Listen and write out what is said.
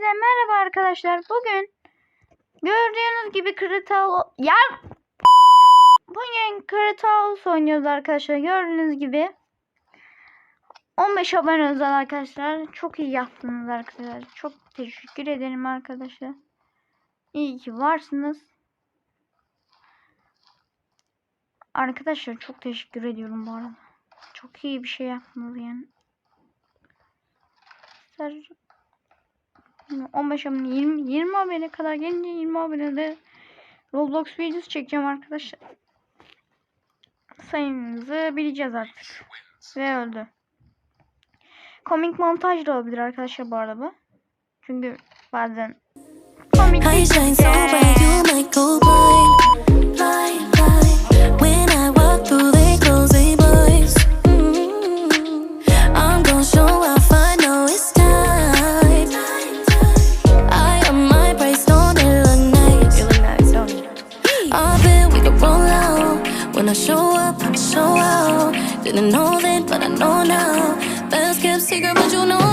Hepinize merhaba arkadaşlar. Bugün gördüğünüz gibi Critical ya bugün Critical oynuyoruz arkadaşlar. Gördüğünüz gibi 15 abone var arkadaşlar. Çok iyi yaptınız arkadaşlar. Çok teşekkür ederim arkadaşlar. İyi ki varsınız. Arkadaşlar çok teşekkür ediyorum bu arada. Çok iyi bir şey yaptınız yani. 15 abone 20 20 abone kadar gelince 20 abonede Roblox videosu çekeceğim arkadaşlar. Sayınızı bileceğiz artık. Ve öldü. Komik montaj da olabilir arkadaşlar bu arada bu. Çünkü bazen komik I bet we could roll out. When I show up, I show out. Didn't know then, but I know now. Best kept secret, but you know